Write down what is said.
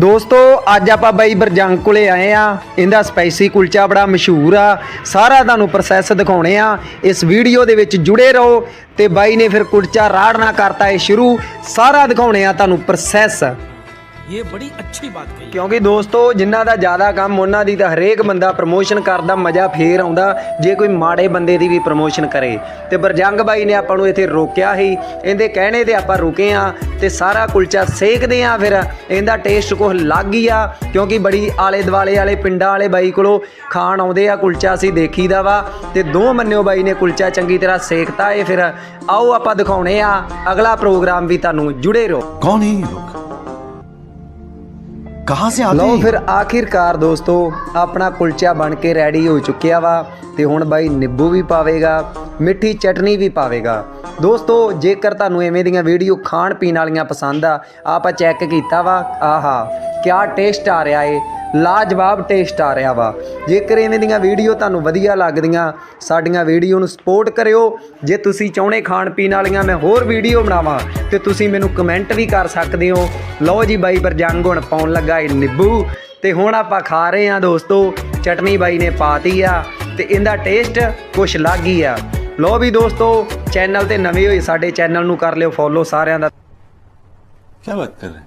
ਦੋਸਤੋ, ਅੱਜ ਆਪਾਂ ਬਾਈ ਬਰਜੰਗ ਕੋਲੇ ਆਏ ਆ। ਇਹਦਾ ਸਪਾਈਸੀ ਕੁਲਚਾ ਬੜਾ ਮਸ਼ਹੂਰ ਆ। ਸਾਰਾ ਤੁਹਾਨੂੰ ਪ੍ਰੋਸੈਸ ਦਿਖਾਉਣੇ ਆ। ਇਸ ਵੀਡੀਓ ਦੇ ਵਿੱਚ ਜੁੜੇ ਰਹੋ ਤੇ ਬਾਈ ਨੇ ਫਿਰ ਕੁਲਚਾ ਰਾੜਨਾ ਕਰਤਾ ਇਹ ਸ਼ੁਰੂ। ਸਾਰਾ ਦਿਖਾਉਣੇ ਆ ਤੁਹਾਨੂੰ ਪ੍ਰੋਸੈਸ ਇਹ ਬੜੀ ਅੱਛੀ ਬਾਤ ਕਹੀ। ਕਿਉਂਕਿ ਦੋਸਤੋ ਜਿਨ੍ਹਾਂ ਦਾ ਜ਼ਿਆਦਾ ਕੰਮ ਉਹਨਾਂ ਦੀ ਤਾਂ ਹਰੇਕ ਬੰਦਾ ਪ੍ਰਮੋਸ਼ਨ ਕਰਦਾ ਮਜ਼ਾ ਫੇਰ ਆਉਂਦਾ ਜੇ ਕੋਈ ਮਾੜੇ ਬੰਦੇ ਦੀ ਵੀ ਪ੍ਰਮੋਸ਼ਨ ਕਰੇ। ਤੇ ਬਰਜੰਗ ਬਾਈ ਨੇ ਆਪਾਂ ਨੂੰ ਇੱਥੇ ਰੋਕਿਆ ਹੀ ਇਹਦੇ ਕਹਿਣੇ ਤੇ ਆਪਾਂ ਰੁਕੇ ਆ ਤੇ ਸਾਰਾ ਕੁਲਚਾ ਸੇਕਦੇ ਆ ਫਿਰ। ਇਹਦਾ ਟੇਸਟ ਕੁਝ ਲੱਗ ਹੀ ਆ ਕਿਉਂਕਿ ਬੜੀ ਆਲੇ ਦੁਆਲੇ ਵਾਲੇ ਪਿੰਡਾਂ ਵਾਲੇ ਬਾਈ ਕੋਲੋਂ ਖਾਣ ਆਉਂਦੇ ਆ ਕੁਲਚਾ ਅਸੀਂ ਦੇਖੀਦਾ ਵਾ। ਤੇ ਦੋ ਮੰਨਿਓ ਬਾਈ ਨੇ ਕੁਲਚਾ ਚੰਗੀ ਤਰ੍ਹਾਂ ਸੇਕਤਾ ਇਹ ਫਿਰ। ਆਓ ਆਪਾਂ ਦਿਖਾਉਣੇ ਆ ਅਗਲਾ ਪ੍ਰੋਗਰਾਮ ਵੀ ਤੁਹਾਨੂੰ ਜੁੜੇ ਰਹੋ। ਕੌਣ ਹੈ ਕਹਾਂ ਸੇ ਆਤੇ ਲਓ ਫਿਰ ਆਖਿਰਕਾਰ ਦੋਸਤੋ, ਆਪਣਾ ਕੁਲਚਾ ਬਣ ਕੇ ਰੈਡੀ ਹੋ ਚੁੱਕਿਆ ਵਾ ਤੇ ਹੁਣ ਬਾਈ ਨਿੰਬੂ ਵੀ ਪਾਵੇਗਾ, ਮਿੱਠੀ ਚਟਨੀ ਵੀ ਪਾਵੇਗਾ। ਦੋਸਤੋ, ਜੇਕਰ ਤੁਹਾਨੂੰ ਐਵੇਂ ਦੀਆਂ ਵੀਡੀਓ ਖਾਣ ਪੀਣ ਵਾਲੀਆਂ ਪਸੰਦ ਆ, ਆਪਾਂ ਚੈੱਕ ਕੀਤਾ ਵਾ, ਆਹਾ, ਕਿਆ ਟੇਸਟ ਆ ਰਿਹਾ ਏ? ਲਾਜਵਾਬ ਟੇਸਟ ਆ ਰਿਹਾ ਵਾ। ਜੇਕਰ ਇਵੇਂ ਦੀਆਂ ਵੀਡੀਓ ਤੁਹਾਨੂੰ ਵਧੀਆ ਲੱਗਦੀਆਂ, ਸਾਡੀਆਂ ਵੀਡੀਓ ਨੂੰ ਸਪੋਰਟ ਕਰਿਓ। ਜੇ ਤੁਸੀਂ ਚਾਹੁੰਦੇ ਖਾਣ ਪੀਣ ਵਾਲੀਆਂ ਮੈਂ ਹੋਰ ਵੀਡੀਓ ਬਣਾਵਾਂ, ਤੇ ਤੁਸੀਂ ਮੈਨੂੰ ਕਮੈਂਟ ਵੀ ਕਰ ਸਕਦੇ ਹੋ। ਲਓ ਜੀ ਬਾਈ ਪਰ ਜੰਗ ਹੁਣ ਪਾਉਣ ਲੱਗਾ ਏ ਨਿੱਬੂ। ਤੇ ਹੁਣ ਆਪਾਂ ਖਾ ਰਹੇ ਹਾਂ ਦੋਸਤੋ, ਚਟਨੀ ਬਾਈ ਨੇ ਪਾਤੀ ਆ, ਤੇ ਇਹਦਾ ਟੇਸਟ ਕੁਛ ਲੱਗ ਹੀ ਆ। ਲੋ ਵੀ ਦੋਸਤੋ ਚੈਨਲ ਤੇ ਨਵੇਂ ਹੋਏ ਸਾਡੇ ਚੈਨਲ ਨੂੰ ਕਰ ਲਿਓ ਫੋਲੋ ਸਾਰਿਆਂ ਦਾ। ਕੀ ਬਾਤ ਕਰ ਰਹੇ